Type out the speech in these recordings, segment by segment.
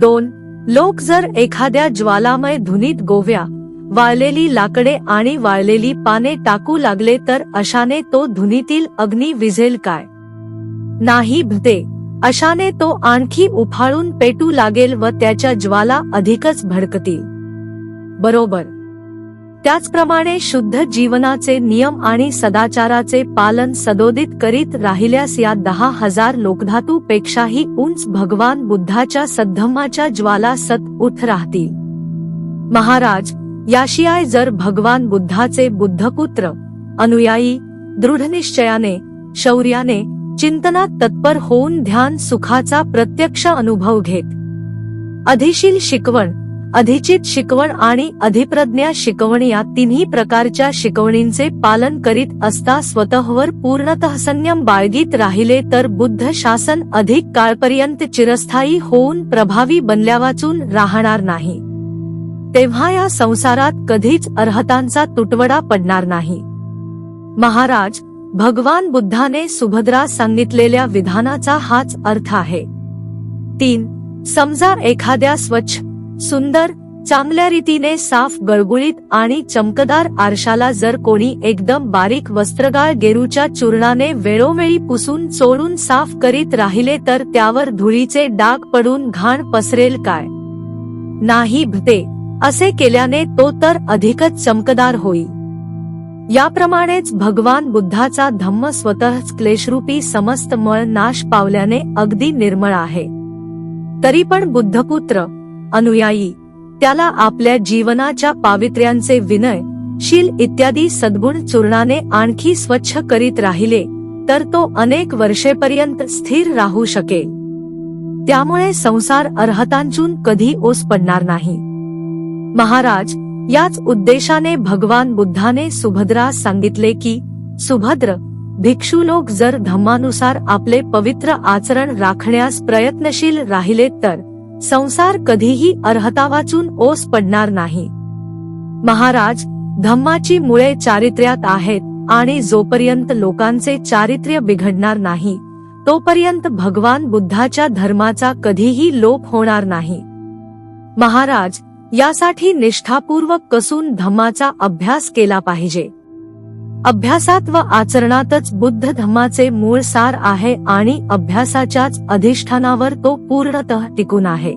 दोन लोक जर एखाद्या ज्वालामय धुनीत गोव्या वाळलेली लाकडे आणि वाळलेली पाने टाकू लागले तर अशाने तो धुनीतील अग्नी विझेल काय? नाही भते अशाने तो आणखी उफाळून पेटू लागेल व त्याच्या ज्वाला अधिकच भडकतील. बरोबर त्याचप्रमाणे शुद्ध जीवनाचे नियम आणि सदाचाराचे पालन सदोदित करीत राहिल्यास या दहा हजार लोकधातू पेक्षाही उंच भगवान बुद्धाच्या सद्धम्माच्या ज्वाला सत उठ राहतील. महाराज याशियाय जर भगवान बुद्धाचे बुद्धपुत्र अनुयायी दृढनिश्चयाने शौर्याने चिंतनात तत्पर होऊन ध्यान सुखाचा प्रत्यक्ष अनुभव घेत अधिशील शिकवण अधिचित शिकवण आणि अधिप्रज्ञा शिकवण या तिन्ही प्रकारच्या शिकवणींचे पालन करीत असता स्वतःवर पूर्णतः संयम बाळगीत राहिले तर बुद्ध शासन अधिक काळपर्यंत चिरस्थायी होऊन प्रभावी बनल्यावाचून राहणार नाही. तेव्हा या संसारात कधीच अर्हतांचा तुटवडा पडणार नाही. महाराज भगवान बुद्धाने सुभद्रा सांगितलेल्या विधानाचा हाच अर्थ आहे. तीन समजा एखाद्या स्वच्छ सुंदर चांगल्या रीतीने साफ गळगुळीत आणि चमकदार आरशाला जर कोणी एकदम बारीक वस्त्रगाळ गेरूच्या चूर्णाने वेळोवेळी पुसून चोळून साफ करीत राहिले तर त्यावर धुळीचे डाग पडून घाण पसरेल काय? नाही भते असे केल्याने तो तर अधिकच चमकदार होईल याप्रमाणेच भगवान बुद्धाचा धम्म स्वतःच क्लेशरूपी समस्त मळ नाश पावल्याने अगदी निर्मळ आहे. तरी पण बुद्धपुत्र अनुयायी. त्याला आपल्या जीवनाच्या पावित्र्यांचे विनय शील इत्यादी सद्गुण चूर्णाने आणखी स्वच्छ करीत राहिले तर तो अनेक वर्षेपर्यंत स्थिर राहू शकेल. त्यामुळे संसार अर्हतांचून कधी ओस पडणार नाही. महाराज याच उद्देशाने भगवान बुद्धाने सुभद्रा सांगितले की सुभद्र भिक्षू लोक जर धम्मानुसार आपले पवित्र आचरण राखण्यास प्रयत्नशील राहिले तर संसार कधीही अर्हता वाचून ओस पडणार नाही. महाराज धम्माची मुळे चारित्र्यात आहेत आणि जोपर्यंत लोकांचे चारित्र्य बिघडणार नाही तोपर्यंत भगवान बुद्धाच्या धर्माचा कधीही लोप होणार नाही. महाराज यासाठी निष्ठापूर्वक कसून धम्माचा अभ्यास केला पाहिजे. अभ्यासात व आचरणातच बुद्ध धम्माचे मूळ सार आहे आणि अभ्यासाच्याच अधिष्ठानावर तो पूर्णतः टिकून आहे.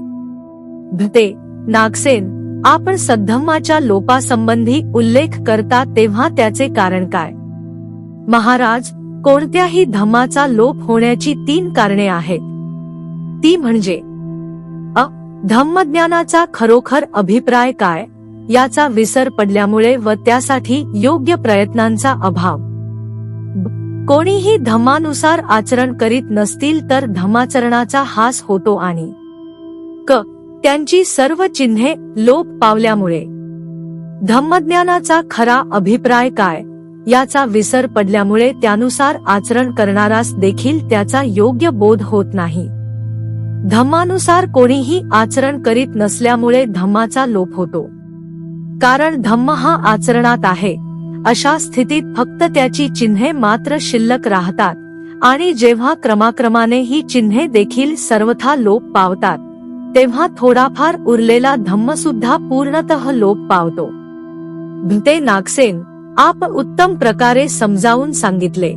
भते नागसेन आपण सद्धम्माच्या लोपासंबंधी उल्लेख करता तेव्हा त्याचे कारण काय? महाराज कोणत्याही धम्माचा लोप होण्याची तीन कारणे आहेत. ती म्हणजे अ धम्मज्ञानाचा खरोखर अभिप्राय काय? याचा विसर पडल्यामुळे व त्यासाठी योग्य प्रयत्नांचा अभाव. कोणीही धमानुसार आचरण करीत नसतील तर धम्माचरणाचा हास होतो आणि क त्यांची सर्व चिन्हे लोप पावल्यामुळे. धम्मज्ञानाचा खरा अभिप्राय काय? याचा विसर पडल्यामुळे त्यानुसार आचरण करणारास देखील त्याचा योग्य बोध होत नाही. धम्मानुसार कोणीही आचरण करीत नसल्यामुळे धम्माचा लोप होतो. कारण धम्म हा आचरणात आहे. अशा स्थितीत फक्त त्याची चिन्हे मात्र शिल्लक राहतात. आणि जेव्हा क्रमाक्रमाने ही चिन्हे देखील सर्वथा लोप पावतात तेव्हा थोडाफार उरलेला धम्म सुद्धा पूर्णतः लोप पावतो. भिते नागसेन आप उत्तम प्रकारे समजावून सांगितले.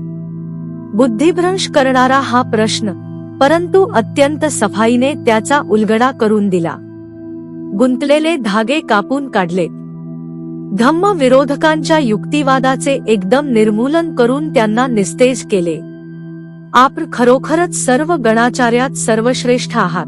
बुद्धिभ्रंश करणारा हा प्रश्न परंतु अत्यंत सफाईने त्याचा उलगडा करून दिला. गुंतलेले धागे कापून काढले धम्म विरोधकांच्या युक्तिवादाचे एकदम निर्मूलन करून त्यांना निस्तेज केले. आप खरोखरच सर्व गणाचार्यात सर्वश्रेष्ठ आहात.